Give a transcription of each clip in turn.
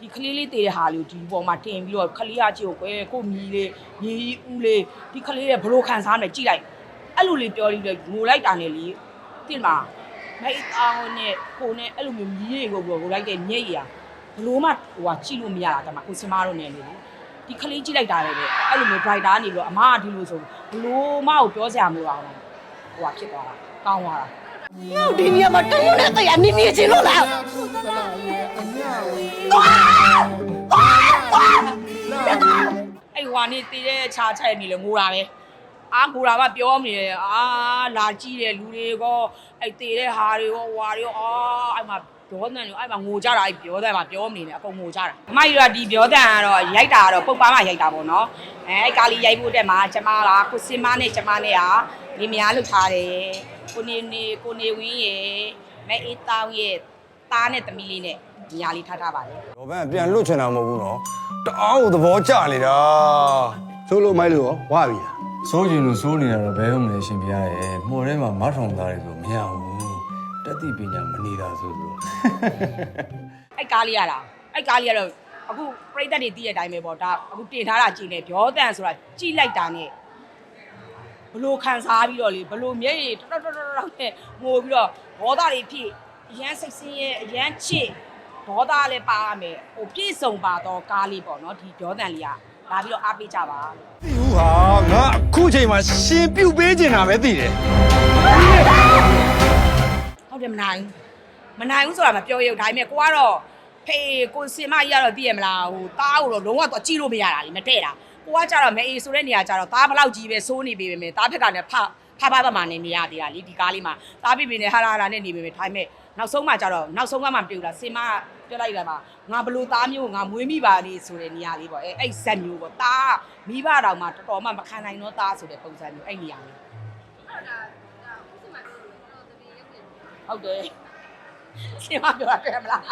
ဒီကလေးလေးတည်တဲ့ဟာလေးကိုဒီပေါ်မှာတင်ပြီးတော့ကလေးကကြည့်ကိုကွယ်ကိုမီလေးညီဦးလေးဒီကလေးရဲ့ဘလို့ခံစားမယ်ကြည့်လိုက်အဲ့လိုလေးပြောပြီးတော့ငိုလိုက်တာနဲ့လေတင်မှာမိတ်အောင်နဲ့ကိုနဲ့အဲ့လိုမျိုးမြည်တွေကိုကိုလိုက်တဲ့ညိတ်ရဘလို့မှဟိုကကြည့်လို့မရတာတမကိုစင်မတို့နဲ့လေဒီကလေးကြည့်လိုက်တာလေအဲ့လိုမျိုး driver နေပြီးတော့အမကဒီလိုဆိုဘလို့မှကိုပြောစရာမလိုအောင်ဟိုကဖြစ်သွားတာကောင်းသွားတာ ငါ့ဒီနေရာမှာတမနဲ့တရားနေနေချင်လို့လားအဲ့ဟွာနေတည်တဲ့ခြားချက်နေလေငိုတာပဲအာငိုတာမှပြောမနေတယ်အာလာကြည့်တယ်လူတွေကောအဲ့တည်တဲ့ဟာတွေကောဟွာတွေကောအာအဲ့မှာ ပြောတဲ့နေအဲ့မှာငိုကြတာအဲ့ပြောတဲ့မှာပြောမနေနဲ့အကုန်ငိုကြတာအမကြီးကဒီပြောတဲ့ကတော့ရိုက်တာကတော့ပုတ်ပါမှရိုက်တာပေါ့နော်အဲအဲ့ကာလီရိုက်ဖို့တက်မှာကျမကကိုစင်မနဲ့ကျမနဲ့ဟာနေမယားလုပ်ထားတယ်ကိုနေနေကိုနေဝင်းရဲ့မဲအေးတောင်းရဲ့သားနဲ့သမီးလေးနဲ့ညာလေးထားထားပါတယ်တော့ဘန်ပြန်လွတ်ချင်တာမဟုတ်ဘူးနော်တအားကိုသဘောကျနေတာဆိုလို့မိုက်လို့ရောဝါပြီလားစိုးကျင်လို့စိုးနေတာတော့ဘယ်ဟုတ်မလဲရှင်ပြရရဲ့မှော်ထဲမှာမတ်ထုံသားတွေဆိုမရဘူး တက်တိပညာမနေတာဆိုလို့အဲ့ကားလေးရတာအဲ့ကားလေးကတော့အခုပြိသက်တွေတည်တဲ့အတိုင်းပဲပေါ့ဒါအခုတင်ထားတာကြည့်နေပြောတန်ဆိုတာကြည့်လိုက်တာနဲ့ဘလို့ခံစားပြီးတော့လေဘလို့မျက်ရည်တော်တော်တော်တော်နဲ့ငိုပြီးတော့ဘောသားတွေဖြစ်အရန်စိတ်ဆင်းရဲအရန်ချစ်ဘောသားလည်းပါရမယ်ဟိုပြည့်စုံပါတော့ကားလေးပေါ့နော်ဒီပြောတန်လေးကလာပြီးတော့အားပေးကြပါလို့သိဘူးဟာငါအခုချိန်မှာရှင်ပြုတ်ပေးချင်တာပဲသိတယ် ဟုတ်တယ်မနိုင်ဘူးမနိုင်ဘူးဆိုတာမပြောရဘူးဒါပေမဲ့ကိုကတော့ဖေးကိုစင်မကြီးကတော့သိရမလားဟိုတားကိုတော့လုံးဝတော့ကြည့်လို့မရတာလေမတဲ့တာကိုကကြတော့မအေးဆိုတဲ့နေရာကြတော့တားဘလောက်ကြီးပဲစိုးနေပေမဲ့တားဖက်ကလည်းဖဖဖပမာနေနေရသေးတာလေဒီကားလေးမှာတားပြပြနေဟာလာဟာလာနဲ့နေပေမဲ့ဒါပေမဲ့နောက်ဆုံးမှကြတော့နောက်ဆုံးကမှမပြုတ်တာစင်မကပြောလိုက်တယ်မှာငါဘလို့သားမျိုးငါမွေးမိပါလေဆိုတဲ့နေရာလေးပေါ့အဲအဲ့ဇက်မျိုးပေါ့တားမိဘတော်မှတော်တော်မှမခံနိုင်တော့တားဆိုတဲ့ပုံစံမျိုးအဲ့နေရာလေး ဟုတ်တယ်စင်မပြောတာတွေ့မလား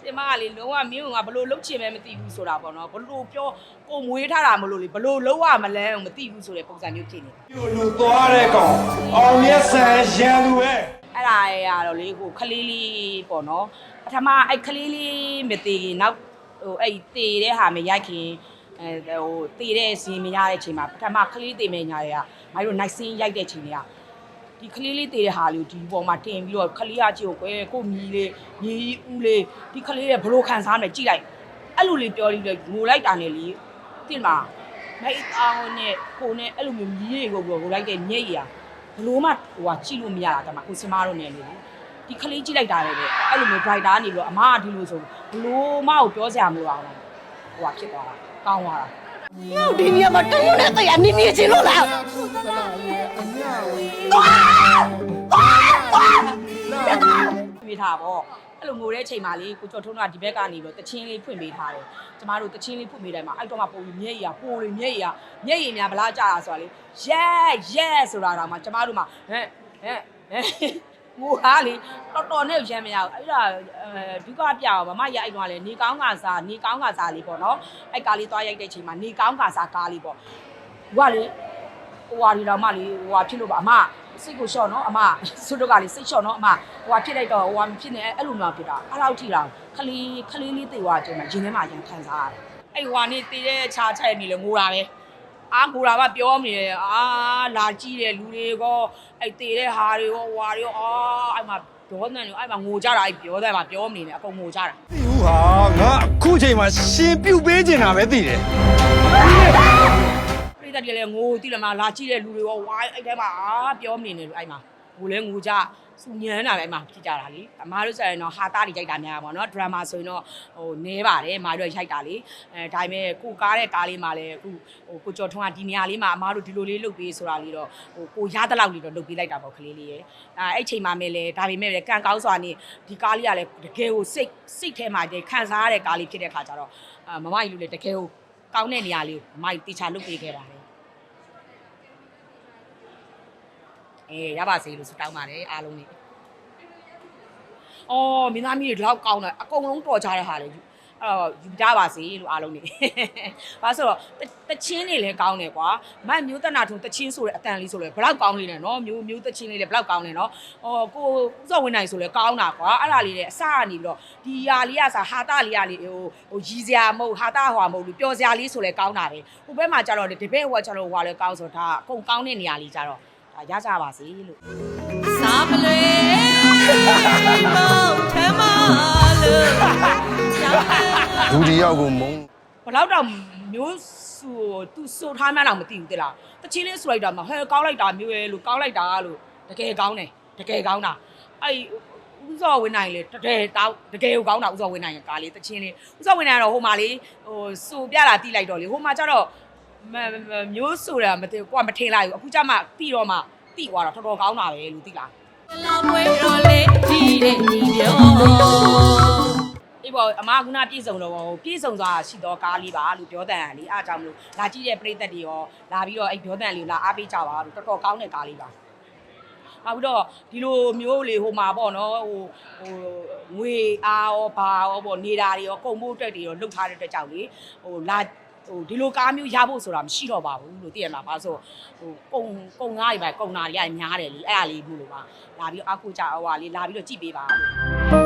စင်မကလေလုံးဝမင်းကငါဘလို့လှုပ်ချင်မဲမသိဘူးဆိုတာပေါ့နော်ဘလို့ပြောကိုမွေးထားတာမလို့လေဘလို့လှုပ်ရမလဲမသိဘူးဆိုတဲ့ပုံစံမျိုးဖြစ်နေတယ်ပြုတ်လူသွားတဲ့ကောင်အောင်မြတ်ဆန်ရန်သူရဲ့အဲ့ဒါရရတော့လေကိုခလေးလေးပေါ့နော်ပထမအဲ့ခလေးလေးမသေးခင်နောက်ဟိုအဲ့တေတဲ့ဟာမရိုက်ခင်အဲဟိုတေတဲ့ဇင်မရတဲ့အချိန်မှာပထမခလေးတေမဲ့ညာတွေကမိုင်းတို့နိုင်စင်းရိုက်တဲ့အချိန်တွေက ဒီခလေးလေးတေတဲ့ဟာလေးကိုဒီပေါ်မှာတင်ပြီးတော့ခလေးကကြည့်ကိုကွယ်ကိုမီလေးညီဦးလေးဒီခလေးရဲ့ဘလို့ခံစားမယ်ကြည့်လိုက်အဲ့လိုလေးပြောပြီးတော့ငိုလိုက်တာနဲ့လေတင်မှာမိတ်အောင်နဲ့ကိုနဲ့အဲ့လိုမျိုးမြည်တွေကိုကိုလိုက်တဲ့ညိတ်ရဘလို့မှဟိုကကြည့်လို့မရတာတမကိုစင်မတို့နဲ့လေဒီကလေးကြည့်လိုက်တာလေအဲ့လိုမျိုး driver နေပြီးတော့အမကဒီလိုဆိုဘလို့မှကိုပြောစရာမလိုအောင်ဟိုကဖြစ်သွားတာကောင်းသွားတာ ငါ့ဒီနေရာမှာတမနဲ့တရားနေနေချင်လို့လားပြေးထားပေါ့အဲ့လိုငိုတဲ့အချိန်မှာလေကိုကျော်ထုံးကဒီဘက်ကနေပြီးတော့တချင်းလေးဖွင့်ပေးထားတယ်ကျမတို့တချင်းလေးဖွင့်ပေးတယ်မှာအဲ့တော့မှပုံပြီးမျက်ရည်ကပိုလေမျက်ရည်ကမျက်ရည်များဗလားကြာတာဆိုတာလေရဲရဲဆိုတာတော့မှကျမတို့မှဟဲ့ဟဲ့ဟဲ့ ငိုဟာလေတော်တော်နဲ့ရမ်းမရဘူးအဲ့ဒါအဲဒီကပြအောင်မမရအိုက်တော့လေနေကောင်းကစားနေကောင်းကစားလေးပေါ့နော်အဲ့ကားလေးသွားရိုက်တဲ့အချိန်မှာနေကောင်းကစားကားလေးပေါ့ဟိုကလေဟိုဟာဒီတော့မှလေဟိုဟာဖြစ်လို့ပါအမစိတ်ကိုလျှော့နော်အမစွတ်တော့ကလေစိတ်လျှော့နော်အမဟိုဟာဖြစ်လိုက်တော့ဟိုဟာမဖြစ်နေအဲ့လိုမျိုးဖြစ်တာအဲ့လောက်ထိတာခလေးခလေးလေးတေသွားကြမှာရင်ထဲမှာရန်ခံစားရတယ်အဲ့ဟိုဟာနေတေတဲ့ခြားချက်နေလေငိုတာပဲ အာငိုတာမှပြောမနေတယ်အာလာကြည့်တယ်လူတွေကောအဲ့တေတဲ့ဟာတွေကောဟွာတွေကောအာအဲ့မှာဒေါသနဲ့အဲ့မှာငိုကြတာအဲ့ပြောတယ်မှာပြောမနေနဲ့အကုန်ငိုကြတာသိဘူးဟာငါအခုချိန်မှာရှင်ပြုတ်ပေးချင်တာပဲသိတယ်ပြိတ္တတွေလည်းငိုတိလည်းမလာကြည့်တဲ့လူတွေရောဝိုင်းအဲ့ထဲမှာအာပြောမနေနဲ့အဲ့မှာ ငိုလဲငိုကြစူညမ်းတာပဲအဲ့မှာဖြစ်ကြတာလေအမားတို့ဆိုရင်တော့ဟာတာတွေကြိုက်တာများပါတော့ဒရမာဆိုရင်တော့ဟိုနဲပါတယ်အမားတို့ရိုက်တာလေအဲဒါပေမဲ့ကိုကားတဲ့ကားလေးမှာလည်းအခုဟိုကိုကျော်ထွန်းကဒီနေရာလေးမှာအမားတို့ဒီလိုလေးလုပ်ပေးဆိုတာလေးတော့ဟိုကိုရတဲ့လောက်လေးတော့လုပ်ပေးလိုက်တာပေါ့ကလေးလေးရဲ့အဲအဲ့ချိန်မှာမဲ့လေဒါပေမဲ့လည်းကံကောင်းစွာနေဒီကားလေးကလည်းတကယ်ကိုစိတ်စိတ်ထဲမှာတည်းခံစားရတဲ့ကားလေးဖြစ်တဲ့ခါကျတော့အမမကြီးလူလည်းတကယ်ကိုကောင်းတဲ့နေရာလေးကိုမမကြီးတေချာလုပ်ပေးခဲ့ပါတယ် အေးရပါစေလို့ဆုတောင်းပါတယ်အားလုံးနေ။အော်မင်းသားမီးတွေဒီလောက်ကောင်းတယ်အကုန်လုံးတော်ကြတဲ့ဟာလေအဲ့တော့ယူကြပါစေလို့အားလုံးနေ။ဘာဆိုတော့တချင်းတွေလည်းကောင်းတယ်ကွာ။မတ်မျိုးတနာထုံတချင်းဆိုတဲ့အတန်လေးဆိုလဲဘလောက်ကောင်းလေးနဲ့နော်မျိုးမျိုးတချင်းလေးလည်းဘလောက်ကောင်းလဲနော်။ဟောကိုဥစောဝင်နိုင်ဆိုလဲကောင်းတာကွာ။အဲ့ဒါလေးလည်းအစကနေပြီးတော့ဒီဟာလေးကစားဟာတာလေးကလေဟိုဟိုရီစရာမဟုတ်ဟာတာဟွာမဟုတ်လို့ပျော်စရာလေးဆိုလဲကောင်းတာပဲ။ဟိုဘက်မှာကျတော့ဒီဘက်ဟိုကကျတော့ဟွာလဲကောင်းဆိုတော့ဒါအကုန်ကောင်းတဲ့နေရာလေးကျတော့ဒါ ရကြပါစေလို့စားမလွေမောင်ထမလို့ရောင်းတယ်လူဒီယောက်ကိုမုန်းဘလောက်တော့မျိုးဆူသူစိုးထားမှန်းတော့မသိဘူးတိလားတချင်းလေးဆိုလိုက်တာမဟဲကောင်းလိုက်တာမျိုးရဲ့လို့ကောင်းလိုက်တာလို့တကယ်ကောင်းတယ်တကယ်ကောင်းတာအဲ့ဥစောဝင်နိုင်လေတကယ်တောက်တကယ်ကိုကောင်းတာဥစောဝင်နိုင်ရဲ့ကားလေးတချင်းလေးဥစောဝင်နိုင်ကတော့ဟိုမှာလေးဟိုစူပြတာတီးလိုက်တော့လေဟိုမှာကျတော့ မမမျိုးဆိုတာမသိဘူးကိုကမထင်လိုက်ဘူးအခုကျမှတီးတော့မှတီးသွားတာတော်တော်ကောင်းတာပဲလို့သိလားလာမွေတော့လေဒီတဲ့ဒီပြောအေးပေါ့အမကခုနပြည့်စုံတော့ဟိုပြည့်စုံစွာရှိတော့ကားလေးပါလို့ပြောတဲ့လေအားကြောင့်မလို့လာကြည့်တဲ့ပရိသတ်တွေရောလာပြီးတော့အဲ့ပြောတဲ့လေးကိုလာအားပေးကြပါလို့တော်တော်ကောင်းတဲ့ကားလေးပါနောက်ပြီးတော့ဒီလိုမျိုးလေဟိုမှာပေါ့နော်ဟိုဟိုငွေအားရောဘာရောပေါ့နေတာတွေရောကုန်ဖို့အတွက်တွေရောလှုပ်ထားတဲ့အတွက်ကြောင့်လေဟိုလာ ဟိုဒီလိုကားမျိုးရဖို့ဆိုတာမရှိတော့ပါဘူးလို့သိရမှာပါဆိုဟိုကုံကုံငားတွေပဲကုံနာတွေကများတယ်လေအဲ့ဒါလေးမျိုးလို့ပါလာပြီးတော့အားကိုကြဟိုဟာလေးလာပြီးတော့ကြည့်ပေးပါလို့